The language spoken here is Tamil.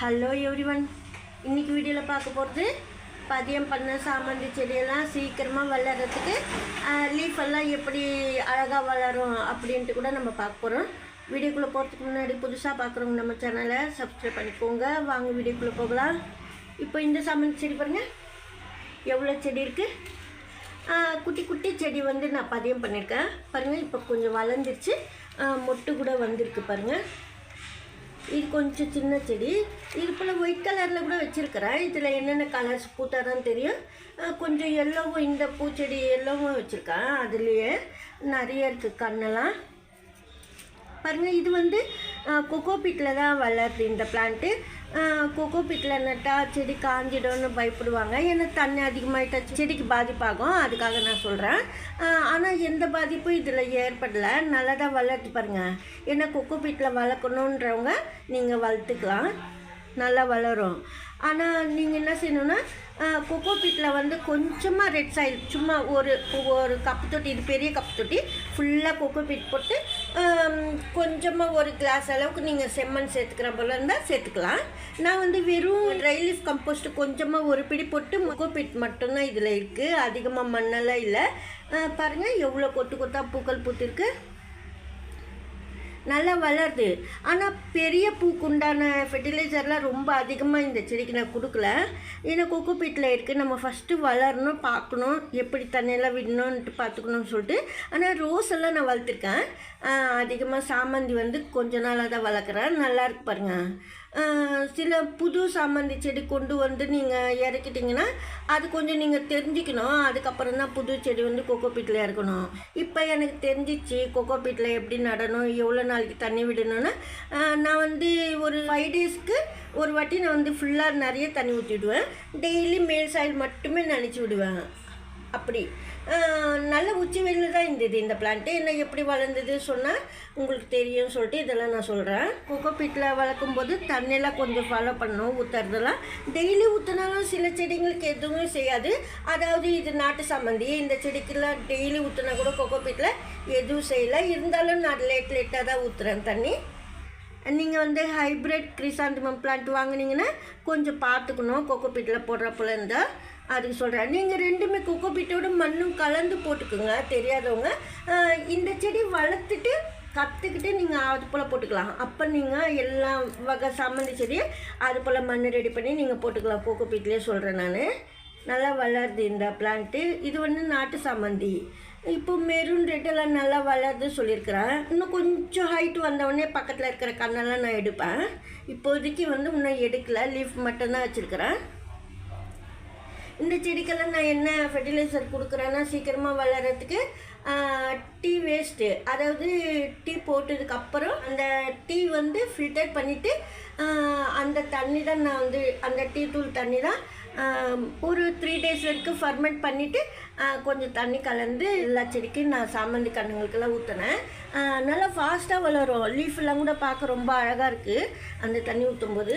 ஹலோ எவ்ரிவன் இன்னைக்கு வீடியோவில் பார்க்க போகிறது பதியம் பண்ண சாமந்தி செடியெல்லாம் சீக்கிரமாக வளர்கிறதுக்கு லீஃப் எல்லாம் எப்படி அழகாக வளரும் அப்படின்ட்டு கூட நம்ம பார்க்க போகிறோம் வீடியோக்குள்ளே போகிறதுக்கு முன்னாடி புதுசாக பார்க்குறவங்க நம்ம சேனலை சப்ஸ்கிரைப் பண்ணிக்கோங்க. வாங்க வீடியோக்குள்ளே போகலாம். இப்போ இந்த சாமந்தி செடி பாருங்கள் எவ்வளோ செடி இருக்குது குட்டி குட்டி செடி வந்து நான் பதியம் பண்ணியிருக்கேன். பாருங்கள் இப்போ கொஞ்சம் வளர்ந்துருச்சு. மொட்டு கூட வந்திருக்கு பாருங்கள் இது கொஞ்சம் சின்ன செடி. இது போல் ஒயிட் கலரில் கூட வச்சுருக்கிறேன். இதில் என்னென்ன கலர்ஸ் பூத்தாதான் தெரியும். கொஞ்சம் எல்லோவும் இந்த பூச்செடி எல்லோவும் வச்சுருக்கேன். அதுலேயே நிறைய இருக்குது கண்ணெல்லாம். பாருங்கள் இது வந்து கொக்கோபீட்டில் தான் வளருது இந்த பிளான்ட்டு கொக்கோ பீட்டில் நட்டால் செடி காஞ்சிடும்னு பயப்படுவாங்க. ஏன்னா தண்ணி அதிகமாகிட்டா செடிக்கு பாதிப்பாகும். அதுக்காக நான் சொல்கிறேன் ஆனால் எந்த பாதிப்பும் இதில் ஏற்படலை. நல்லா தான் வளர்த்து பாருங்கள் ஏன்னா கொக்கோ பீட்டில் வளர்க்கணுன்றவங்க நீங்கள் வளர்த்துக்கலாம். நல்லா வளரும். ஆனால் நீங்கள் என்ன செய்யணுன்னா கொக்கோ பீட்டில் வந்து கொஞ்சமாக ரெட் சாயில் சும்மா ஒரு ஒரு கப்பு தொட்டி இது பெரிய கப்பு தொட்டி ஃபுல்லாக கொக்கோ பீட் போட்டு கொஞ்சமாக ஒரு கிளாஸ் அளவுக்கு நீங்கள் செம்மண் சேர்த்துக்கிற போல இருந்தால் சேர்த்துக்கலாம். நான் வந்து வெறும் ட்ரை லீஃப் கம்போஸ்ட் கொஞ்சமாக ஒரு பிடி போட்டு கொக்கோ பீட் மட்டும்தான் இதில் இருக்குது அதிகமாக மண்ணெல்லாம் இல்லை. பாருங்கள் எவ்வளோ கொத்து கொத்தா பூக்கள் பூத்திருக்கு. நல்லா வளருது. ஆனால் பெரிய பூக்குண்டான ஃபெர்டிலைசர்லாம் ரொம்ப அதிகமாக இந்த செடிக்கு நான் கொடுக்கல. ஏன்னா கொக்கு பீட்டில் இருக்குது நம்ம ஃபஸ்ட்டு வளரணும் பார்க்கணும் எப்படி தண்ணியெல்லாம் விடணுன்ட்டு பார்த்துக்கணும்னு சொல்லிட்டு. ஆனால் ரோஸ் எல்லாம் நான் வளர்த்துருக்கேன். அதிகமாக சாமந்தி வந்து கொஞ்ச நாளாக தான் வளர்க்குறேன். நல்லா இருக்கு பாருங்கள் சில புது சாமந்தி செடி கொண்டு வந்து நீங்கள் இறக்கிட்டிங்கன்னா அது கொஞ்சம் நீங்கள் தெரிஞ்சுக்கணும். அதுக்கப்புறம் தான் புது செடி வந்து கொக்கோ பீட்டில் இறக்கணும். இப்போ எனக்கு தெரிஞ்சிச்சு கொக்கோ பீட்டில் எப்படி நடணும் எவ்வளோ நாளைக்கு தண்ணி விடணும்னா. நான் வந்து ஒரு ஃபைவ் டேஸ்க்கு ஒரு வாட்டி நான் வந்து ஃபுல்லாக நிறைய தண்ணி ஊற்றிடுவேன் டெய்லி மேல் சாயில் மட்டுமே நினச்சி விடுவேன். அப்படி. நல்ல உச்சி வெயிலில் தான் இருந்தது இந்த பிளான்ட்டு என்ன எப்படி வளர்ந்தது சொன்னால் உங்களுக்கு தெரியும்னு சொல்லிட்டு இதெல்லாம் நான் சொல்கிறேன் கொக்கோ பீட்டில் வளர்க்கும் போது தண்ணியெல்லாம் கொஞ்சம் ஃபாலோ பண்ணணும் ஊற்றுறதெல்லாம் டெய்லி ஊற்றினாலும் சில செடிங்களுக்கு எதுவுமே செய்யாது. அதாவது இது நாட்டு சம்மந்தி இந்த செடிக்கெல்லாம் டெய்லி ஊற்றினா கூட கொக்கோ பீட்டில் எதுவும் செய்யலை. இருந்தாலும் நான் லேட் லேட்டாக தான் ஊற்றுறேன் தண்ணி. நீங்கள் வந்து ஹைப்ரிட் கிரிசாந்தமம் பிளான்ட் வாங்குனீங்கன்னா கொஞ்சம் பார்த்துக்கணும். கொக்கோ பீட்டில் போடுற இருந்தால் அதுக்கு சொல்கிறேன் நீங்கள் ரெண்டுமே கொக்கோ பீட்டோட மண்ணும் கலந்து போட்டுக்குங்க தெரியாதவங்க. இந்த செடி வளர்த்துட்டு கற்றுக்கிட்டு நீங்கள் அது போல் போட்டுக்கலாம். அப்போ நீங்கள் எல்லா வகை சம்மந்தி செடியை அது போல் மண் ரெடி பண்ணி நீங்கள் போட்டுக்கலாம். கொக்கோ பீட்லேயே சொல்கிறேன் நான். நல்லா வளருது இந்த பிளான்ட்டு இது வந்து நாட்டு சாமந்தி இப்போ மெரூன் ரெட்டெல்லாம் நல்லா வளருது சொல்லியிருக்கிறேன் இன்னும் கொஞ்சம் ஹைட் வந்தவொடனே பக்கத்தில் இருக்கிற கண்ணெல்லாம் நான் எடுப்பேன். இப்போதைக்கு வந்து இன்னும் எடுக்கல. லீஃப் மட்டும்தான் வச்சுருக்கிறேன். இந்த செடிக்கெல்லாம் நான் என்ன ஃபெர்டிலைசர் கொடுக்குறேன்னா சீக்கிரமாக வளர்கிறதுக்கு டீ வேஸ்ட்டு அதாவது டீ போட்டதுக்கப்புறம் அந்த டீ வந்து ஃபில்டர் பண்ணிவிட்டு அந்த தண்ணி தான் நான் வந்து அந்த டீ தூள் தண்ணி தான் ஒரு த்ரீ டேஸ் வரைக்கும் ஃபர்மெண்ட் பண்ணிவிட்டு கொஞ்சம் தண்ணி கலந்து எல்லா செடிக்கும் நான் சாமந்தி கண்ணுங்களுக்கெல்லாம் ஊற்றினேன் நல்லா ஃபாஸ்ட்டாக வளரும். லீஃப் எல்லாம் கூட பார்க்க ரொம்ப அழகாக இருக்குது அந்த தண்ணி ஊற்றும் போது